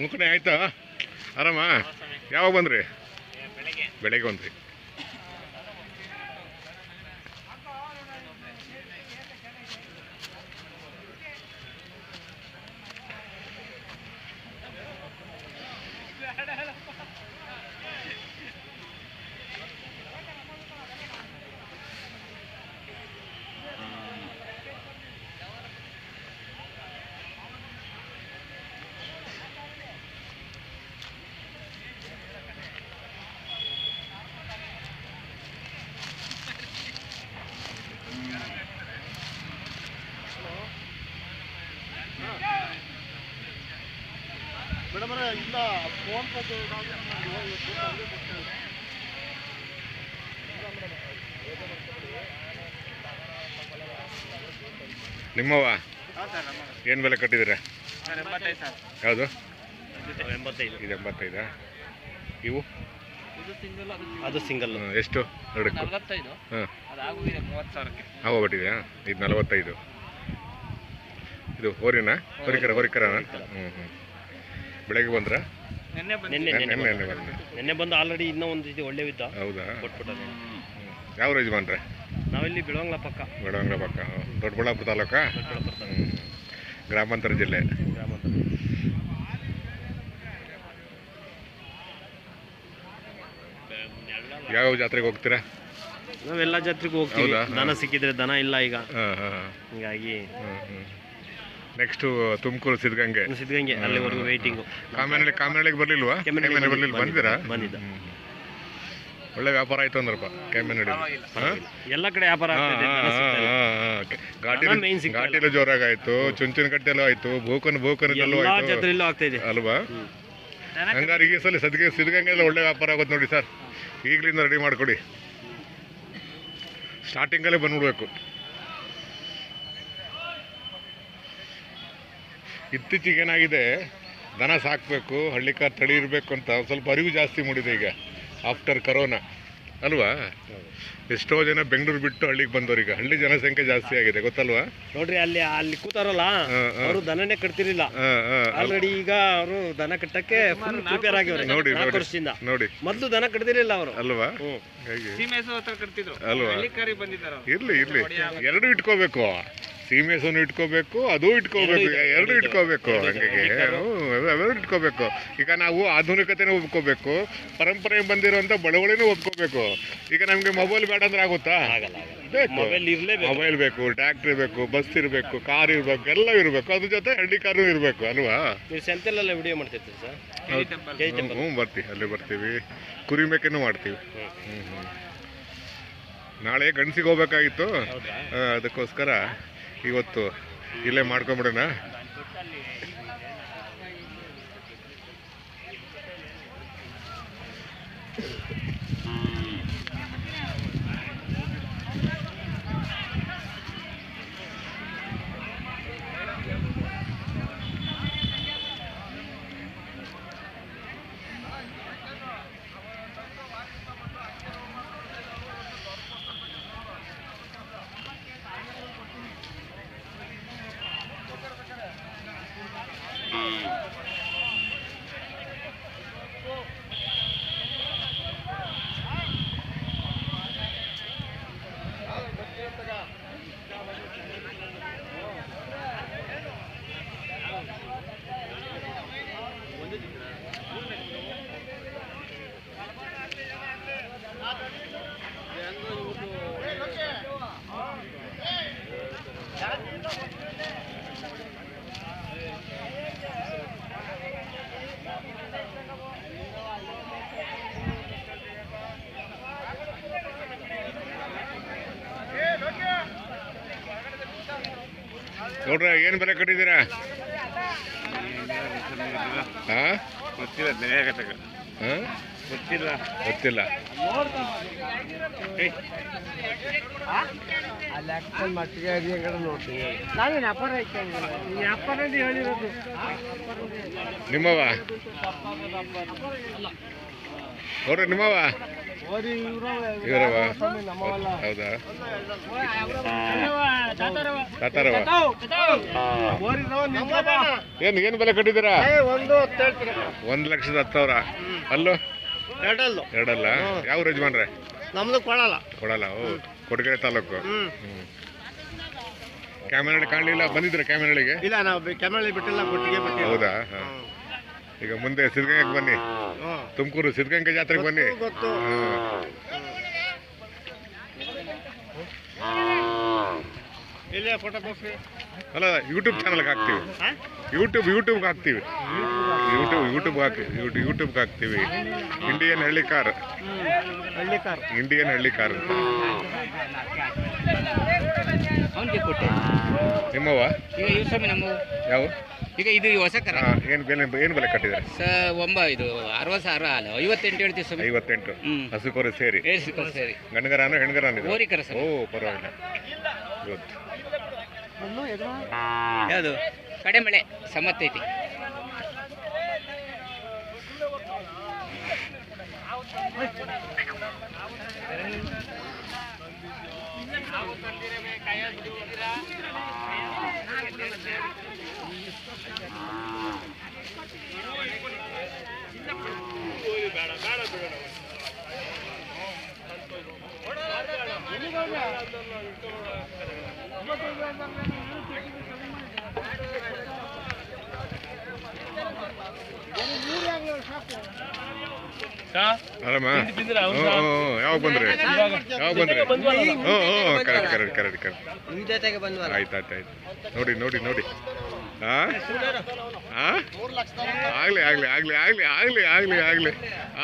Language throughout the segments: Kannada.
ಮುಖಣೆ ಆಯ್ತಾ? ಆರಾಮ? ಯಾವಾಗ ಬಂದ್ರಿ? ಬೆಳಗ್ಗೆ ಬಂದ್ರಿ. ಇಲ್ಲ ಫೋನ್ ನಿಮ್ಮವ ಏನ್ ಬೆಲೆ ಕಟ್ಟಿದ್ದೀರಾ? ಯಾವುದು? ಎಂಬತ್ತೈದು. ಇದು ಎಂಬತ್ತೈದಾ? ಇವು? ಇದು ಸಿಂಗಲ್ ಅದು ಸಿಂಗಲ್ ಎಷ್ಟು? ಎರಡಕ್ಕೂ? ಹಾಂ. ಇದು ನಲವತ್ತೈದು. ಇದು ಹೋರಿನಾ? ಹೊರಿಕರ ಹೋರಿಕರ ಹ್ಞೂ ಹ್ಞೂ ಬೆಳಗ್ಗೆ ಬಂದ್ರೆ? ನಿನ್ನೆ ನಿನ್ನೆ ನೆನ್ನೆ ನಿನ್ನೆ ನೆನ್ನೆ ಬಂದೆ ನಿನ್ನೆ ಬಂದು ಆಲ್ರೆಡಿ ಇನ್ನೂ ಒಂದು ರೀತಿ ಒಳ್ಳೆ ಇದ್ದ ಹೌದಾ? ಕೊಟ್ಬಿಟ್ಟದೆ. ಯಾವ ಯಾವ ಯಜಮಾನ್ರೆ? ನಾವಿಲ್ಲಿ ಬಿಳವಂಗ್ಲ ಪಕ್ಕ. ಬೇಡವಂಗ ಪಕ್ಕ. ದೊಡ್ಡಬಳ್ಳಾಪುರ ತಾಲೂಕಾ? ದೊಡ್ಡಬಳ್ಳಾಪುರ ತಾಲೂಕು, ಹ್ಮ್. ಗ್ರಾಮಾಂತರ ಜಿಲ್ಲೆ? ಗ್ರಾಮಾಂತರ ಯಾವ ಜಾತ್ರೆಗೆ ಹೋಗ್ತೀರಾ? ನಾವೆಲ್ಲ ಜಾತ್ರೆಗೂ ಹೋಗ್ತೀವಿ. ಹೌದಾ? ದನ ಸಿಕ್ಕಿದ್ರೆ ದನ ಇಲ್ಲ ಈಗ. ಹಾಂ ಹಾಂ ಹಿಂಗಾಗಿ ಹಾಂ ನೆಕ್ಸ್ಟು ತುಮಕೂರು ಸಿದ್ಧಗಂಗೆ. ಸಿದ್ಧಗಂಗೆ ಅಲ್ಲಿವರೆಗೂ ವೆಯ್ಟಿಂಗು ಕಾಮನಲ್ಲಿ ಕಾಮೇನಹಳ್ಳಿಗೆ ಬರಲಿಲ್ವಾ? ಕೆಮ್ಮಣ್ಣಳ್ಳಿ ಬರಲಿಲ್ಲ ಬಂದಿರಾ ಬಂದಿದ್ದ. ಒಳ್ಳೆ ವ್ಯಾಪಾರ ಆಯ್ತು ಅಂದ್ರಪ್ಪ ಕೆಮ್ಮಣ್ಣಳ್ಳಿ ಹಾಂ? ಎಲ್ಲ ಕಡೆ ವ್ಯಾಪಾರ. ಘಾಟಿ. ಘಾಟಿಲು ಜೋರಾಗಾಯ್ತು ಚುಂಚಿನ ಕಟ್ಟೆಲ್ಲೂ ಆಯ್ತು ಭೂಕನ್ ಭೂಕನದಲ್ಲೂ ಎಲ್ಲಾ ಆಯ್ತು. ಜಾತ್ರೆಯಲ್ಲೂ ಆಗ್ತಾ ಇದೆ. ಅಲ್ವಾ? ಹಂಗಾರೆ ಈ ಸಲ ಸದ್ಗೆ ಸಿದ್ಧಗಂಗೆ ಒಳ್ಳೆ ವ್ಯಾಪಾರ ಆಗುತ್ತೆ ನೋಡಿ ಸರ್. ಈಗಲಿಂದ ರೆಡಿ ಮಾಡಿಕೊಡಿ. ಸ್ಟಾರ್ಟಿಂಗಲ್ಲೇ ಬಂದ್ಬಿಡ್ಬೇಕು. ಇತ್ತೀಚೆಗೆ ಏನಾಗಿದೆ? ದನ ಸಾಕಬೇಕು ಹಳ್ಳಿಕಾರ್ ತಳಿ ಇರಬೇಕು ಅಂತ ಸ್ವಲ್ಪ ಅರಿವು ಜಾಸ್ತಿ ಮೂಡಿದೆ ಈಗ ಆಫ್ಟರ್ ಕರೋನಾ. ಅಲ್ವಾ? ಎಷ್ಟೋ ಜನ ಬೆಂಗಳೂರು ಬಿಟ್ಟು ಹಳ್ಳಿಗೆ ಬಂದವರು ಈಗ ಹಳ್ಳಿ ಜನಸಂಖ್ಯೆ ಜಾಸ್ತಿ ಆಗಿದೆ ಗೊತ್ತಲ್ವಾ? ನೋಡ್ರಿ ಅಲ್ಲಿ ಅಲ್ಲಿ ಕೂತಾರಲ್ಲ. ಅವರು ದನನೇ ಕಟ್ತಿರ್ಲಿಲ್ಲ. ಆಲ್ರೆಡಿ ಈಗ ಅವರು ದನ ಕಟ್ಟಕ್ಕೆ ಫುಲ್ ಪ್ರಿಪೇರ್ ಆಗಿವ್ರೆ ನೋಡಿ ನೋಡಿ ವರ್ಷದಿಂದ. ನೋಡಿ. ಮೊದಲು ದನ ಕಟ್ತಿರ್ಲಿಲ್ಲ ಅವರು. ಅಲ್ವಾ? ಅಲ್ವಾ? ಹಳ್ಳಿಕಾರಿ ಬಂದಿದ್ದಾರೆ ಇರ್ಲಿ ಇರ್ಲಿ. ಎರಡು ಇಟ್ಕೋಬೇಕು. ಸೀಮೆಸನ್ನು ಇಟ್ಕೋಬೇಕು ಅದು ಇಟ್ಕೋಬೇಕು ಎರಡು ಇಟ್ಕೋಬೇಕು ಹಂಗಾಗಿ. ಅವೆರಡು ಇಟ್ಕೋಬೇಕು. ಈಗ ನಾವು ಆಧುನಿಕತೆನ ಒಪ್ಕೋಬೇಕು ಪರಂಪರೆ ಬಂದಿರುವಂತ ಬಳವಳಿನೂ ಒಪ್ಕೋಬೇಕು. ಈಗ ನಮ್ಗೆ ಮೊಬೈಲ್ ಬೇಡ ಅಂದ್ರೆ ಆಗುತ್ತಾ? ಮೊಬೈಲ್ ಬೇಕು. ಟ್ರ್ಯಾಕ್ಟರ್ ಬೇಕು ಬಸ್ ಇರಬೇಕು ಕಾರ್ ಇರಬೇಕು ಎಲ್ಲ ಇರಬೇಕು. ಅದ್ರ ಜೊತೆ ಹಳ್ಳಿ ಕಾರು ಇರಬೇಕು ಅಲ್ವಾ? ವಿಡಿಯೋ ಮಾಡ್ತಿರ್ತೀವಿ ಸರ್? ಹ್ಞೂ ಬರ್ತೀವಿ ಅಲ್ಲಿ ಬರ್ತೀವಿ. ಕುರಿ ಮೇಕೆನೂ ಮಾಡ್ತೀವಿ. ಹ್ಞೂ ಹ್ಞೂ ನಾಳೆ ಗಂಡಸಿಗೆ ಹೋಗ್ಬೇಕಾಗಿತ್ತು. ಅದಕ್ಕೋಸ್ಕರ. ಇವತ್ತು ಇಲ್ಲೇ ಮಾಡ್ಕೊಂಬಿಡೋಣ? ನೋಡ್ರ ಏನು ಬೆಲೆ ಕಟ್ಟಿದ್ದೀರಾ? ಹಾ ಗೊತ್ತಿಲ್ಲ ಹಾಂ ಗೊತ್ತಿಲ್ಲ. ಗೊತ್ತಿಲ್ಲ. ಮಟ್ಟಿಗೆ ಅಡಿ ಕಡೆ ನೋಡ್ತೀನಿ. ನಾನು ಹೇಳಿರೋದು. ನಿಮ್ಮವ ನೋಡ್ರಿ ನಿಮ್ಮವ ಇವರವ ಹೌದಾ? ತಾತಾರವ ಏನು ಏನು ಬೆಲೆ ಕಟ್ಟಿದ್ದೀರಾ? ಒಂದು ಹತ್ತು ಹೇಳ್ತೀನಿ ಒಂದು ಲಕ್ಷದ ಹತ್ತು ಸಾವಿರ ಅಲ್ಲೋ? ಎರಡಲ್ಲ. ಎರಡಲ್ಲ? ಯಾವ ಯಜಮಾನ್ರೆ? ನಮ್ದು ಕೊಡಲ್ಲ ಕೊಡಲ್ಲ ಓ ಕೊಡಗೆರೆ ತಾಲೂಕು. ಹ್ಮ್. ಹ್ಞೂ ಕ್ಯಾಮೆರಳಿ ಕಾಣಲಿಲ್ಲ? ಬಂದಿದ್ರೆ ಕ್ಯಾಮೆರಾಳಿಗೆ? ಇಲ್ಲ ನಾವು ಕೆಮ್ಮಳ್ಳಿ ಬಿಟ್ಟಿಲ್ಲ ಕೊಟ್ಟಿಗೆ ಬಿಟ್ಟಿಲ್ಲ. ಹೌದಾ? ಹಾಂ. ಈಗ ಮುಂದೆ ಸಿದ್ಧಗಂಗೆ ಬನ್ನಿ. ತುಮಕೂರು ಸಿದ್ಧಗಂಗೆ ಜಾತ್ರೆಗೆ ಬನ್ನಿ. ಅಲ್ಲ ಯೂಟ್ಯೂಬ್ ಚಾನಲ್ಗೆ ಹಾಕ್ತೀವಿ. ಯೂಟ್ಯೂಬ್ ಯೂಟ್ಯೂಬ್ಗೆ ಹಾಕ್ತೀವಿ. ಯೂಟ್ಯೂಬ್ ಯೂಟ್ಯೂಬ್ ಹಾಕಿ ಯೂಟ್ಯೂಬ್ ಯೂಟ್ಯೂಬ್ಗೆ ಹಾಕ್ತೀವಿ. ಇಂಡಿಯನ್ ಹಳ್ಳಿ ಕಾರ್ ಹಳ್ಳಿ ಕಾರ್ ಇಂಡಿಯನ್ ಹಳ್ಳಿ ಕಾರ್ ಅಂತ. ಅವನಿಗೆ ಕೊಟ್ಟೆ. ನಿಮ್ಮವ ಈಗ ಇವ್ ಸ್ವಾಮಿ ನಮ್ಮ ಯಾವ? ಈಗ ಇದು ಈ ಹೊಸ ಕರ. ಏನು ಬೆಲೆ ಏನು ಬೆಲೆ ಕಟ್ಟಿದ್ದಾರೆ? ಸ ಒಂಬ ಇದು ಅರವತ್ತು ಸಾವಿರ ಹಾಲು ಐವತ್ತೆಂಟು ಹೇಳ್ತೀವಿ ಸ್ವಾಮಿ. ಐವತ್ತೆಂಟು. ಹ್ಮ್. ಹಸುಕೋರೆ ಸೇರಿ. ಏಳ್ಸಿ ಸರಿ. ಗಂಡಗರಾನು ಹೆಣ್ಗರಾನು ಇದು? ಓರಿ ಕರ ಸರ್ ಓ ಪರವಾಗಿಲ್ಲ. ಗುಡ್. ಯಾವುದು? ಕಡೆ ಮಳೆ ಸಮತ್ತೈತಿ ಮೂರು ಸಾಕು ಯಾವಾಗ ಬಂದ್ರಿ? ಯಾವಾಗ ಬಂದ್ರಿ? ಹ್ಞೂ ಹ್ಞೂ ಕರೆಕ್ಟ್ ಕರೆಕ್ಟ್ ಕರೆಕ್ಟ್ ಕರೆಕ್ಟ್. ಆಯ್ತು ಆಯ್ತು ಆಯ್ತು. ನೋಡಿ ನೋಡಿ ನೋಡಿ. ಹಾಂ? ಹಾಂ? ಆಗಲಿ ಆಗಲಿ ಆಗಲಿ ಆಗಲಿ ಆಗಲಿ ಆಗಲಿ ಆಗಲಿ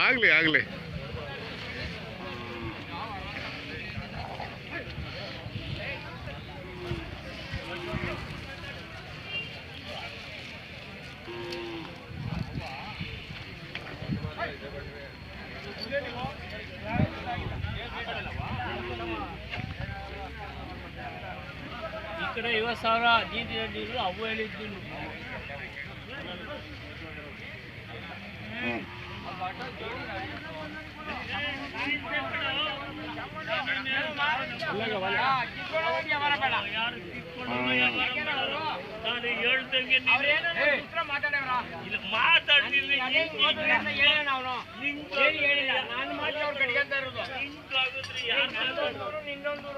ಆಗಲಿ ಆಗಲಿ. ಇಪ್ಪತ್ತು ಸಾವಿರ ನೀರು ಅವು ಹೇಳಿದ್ದು ನಾನು ಹೇಳ್ದಂಗೆ ಮಾತಾಡಿಲ್ಲ ಮಾತಾಡ್ತೀನಿ ಇನ್ನೊಂದು